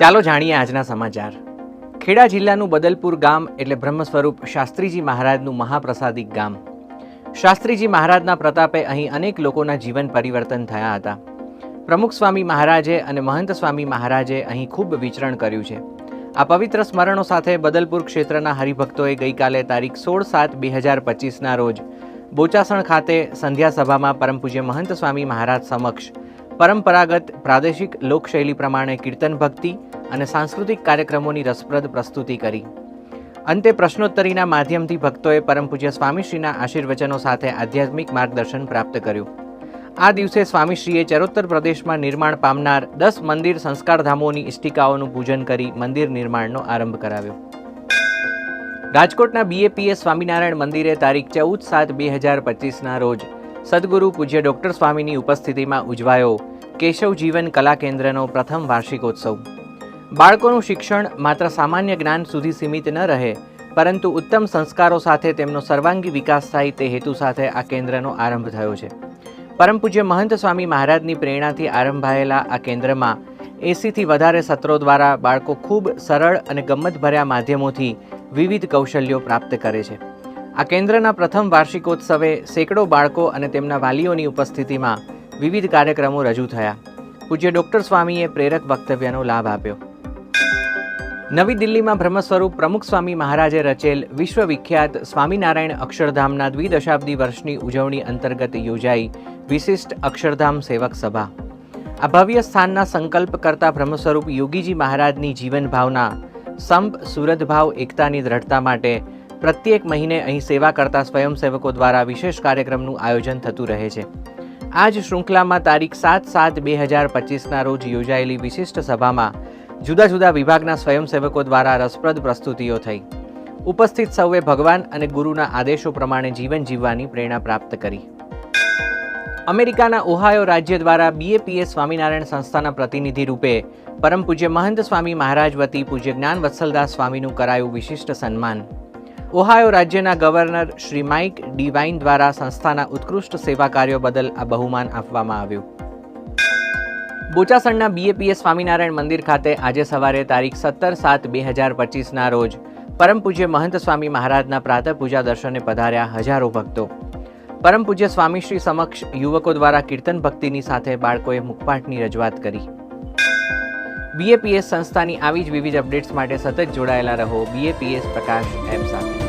ચાલો જાણીએ આજના સમાચાર. ખેડા જિલ્લાનું બદલપુર ગામ એટલે બ્રહ્મ સ્વરૂપ શાસ્ત્રીજી મહારાજનું મહાપ્રસાદિક ગામ. શાસ્ત્રીજી મહારાજના પ્રતાપે અહીં અનેક લોકોના જીવન પરિવર્તન થયા હતા. પ્રમુખ સ્વામી મહારાજે અને મહંત સ્વામી મહારાજે અહીં ખૂબ વિચરણ કર્યું છે. આ પવિત્ર સ્મરણો સાથે બદલપુર ક્ષેત્રના હરિભક્તોએ ગઈકાલે તારીખ સોળ સાત બે હજાર પચીસના રોજ બોચાસણ ખાતે સંધ્યા સભામાં પરમ મહંત સ્વામી મહારાજ સમક્ષ પરંપરાગત પ્રાદેશિક લોકશૈલી પ્રમાણે કીર્તન ભક્તિ અને સાંસ્કૃતિક કાર્યક્રમોની રસપ્રદ પ્રસ્તુતિ કરી. અંતે પ્રશ્નોત્તરીના માધ્યમથી ભક્તોએ પરમ પૂજ્ય સ્વામીશ્રીના આશીર્વચનો સાથે આધ્યાત્મિક માર્ગદર્શન પ્રાપ્ત કર્યું. આ દિવસે સ્વામીશ્રીએ ચરોત્તર પ્રદેશમાં નિર્માણ પામનાર દસ મંદિર સંસ્કારધામોની ઇષ્ટિકાઓનું પૂજન કરી મંદિર નિર્માણનો આરંભ કરાવ્યો. રાજકોટના બીએપીએસ સ્વામિનારાયણ મંદિરે તારીખ ચૌદ સાત બે હજાર પચીસના રોજ સદગુરુ પૂજ્ય ડૉક્ટર સ્વામીની ઉપસ્થિતિમાં ઉજવાયો કેશવ જીવન કલા કેન્દ્રનો પ્રથમ વાર્ષિકોત્સવ. બાળકોનું શિક્ષણ માત્ર સામાન્ય જ્ઞાન સુધી સીમિત ન રહે, પરંતુ ઉત્તમ સંસ્કારો સાથે તેમનો સર્વાંગી વિકાસ થાય તે હેતુ સાથે આ કેન્દ્રનો આરંભ થયો છે. પરમ પૂજ્ય મહંત સ્વામી મહારાજની પ્રેરણાથી આરંભાયેલા આ કેન્દ્રમાં એસીથી વધારે સત્રો દ્વારા બાળકો ખૂબ સરળ અને ગમ્મતભર્યા માધ્યમોથી વિવિધ કૌશલ્યો પ્રાપ્ત કરે છે. આ કેન્દ્રના પ્રથમ વાર્ષિકોત્સવે સેંકડો બાળકો અને તેમના વાલીઓની ઉપસ્થિતિમાં વિવિધ કાર્યક્રમો રજૂ થયા. પૂજ્ય ડૉક્ટર સ્વામીએ પ્રેરક વક્તવ્યનો લાભ આપ્યો. નવી દિલ્હીમાં બ્રહ્મ પ્રમુખ સ્વામી મહારાજે રચેલ વિશ્વવિખ્યાત સ્વામિનારાયણ અક્ષરધામના દ્વિદશાબ્દી વર્ષની ઉજવણી અંતર્ગત યોજાઈ વિશિષ્ટ અક્ષરધામ સેવક સભા. આ ભવ્ય સ્થાનના સંકલ્પ કરતા બ્રહ્મ યોગીજી મહારાજની જીવન ભાવના સંપ, સુરતભાવ, એકતાની દ્રઢતા માટે પ્રત્યેક મહિને અહીં સેવા કરતા સ્વયંસેવકો દ્વારા વિશેષ કાર્યક્રમનું આયોજન થતું રહે છે. આ જ શૃંખલામાં તારીખ સાત સાત બે હજાર પચીસના રોજ યોજાયેલી વિશિષ્ટ સભામાં જુદા જુદા વિભાગના સ્વયંસેવકો દ્વારા રસપ્રદ પ્રસ્તુતિઓ થઈ. ઉપસ્થિત સૌએ ભગવાન અને ગુરુના આદેશો પ્રમાણે જીવન જીવવાની પ્રેરણા પ્રાપ્ત કરી. અમેરિકાના ઓહાયો રાજ્ય દ્વારા બીએપીએસ સ્વામિનારાયણ સંસ્થાના પ્રતિનિધિ રૂપે પરમ પૂજ્ય મહંત સ્વામી મહારાજ વતી પૂજ્ય જ્ઞાન વત્સલદાસ સ્વામીનું કરાયું વિશિષ્ટ સન્માન. ઓહાયો રાજ્યના ગવર્નર શ્રી માઇક ડીવાઇન દ્વારા સંસ્થાના ઉત્કૃષ્ટ સેવા કાર્યો બદલ આ બહુમાન આપવામાં આવ્યું. બોચાસણના બીએપીએસ સ્વામિનારાયણ મંદિર ખાતે આજે સવારે તારીખ સત્તર સાત બે હજાર પચીસના રોજ પરમ પૂજ્ય મહંત સ્વામી મહારાજના પ્રાતઃ પૂજા દર્શને પધાર્યા હજારો ભક્તો. પરમ પૂજ્ય સ્વામીશ્રી સમક્ષ યુવકો દ્વારા કીર્તન ભક્તિની સાથે બાળકોએ મુખપાઠની રજૂઆત કરી. બીએપીએસ સંસ્થાની આવી જ વિવિધ અપડેટ્સ માટે સતત જોડાયેલા રહો બીએપીએસ પ્રકાશ એપ સાથે.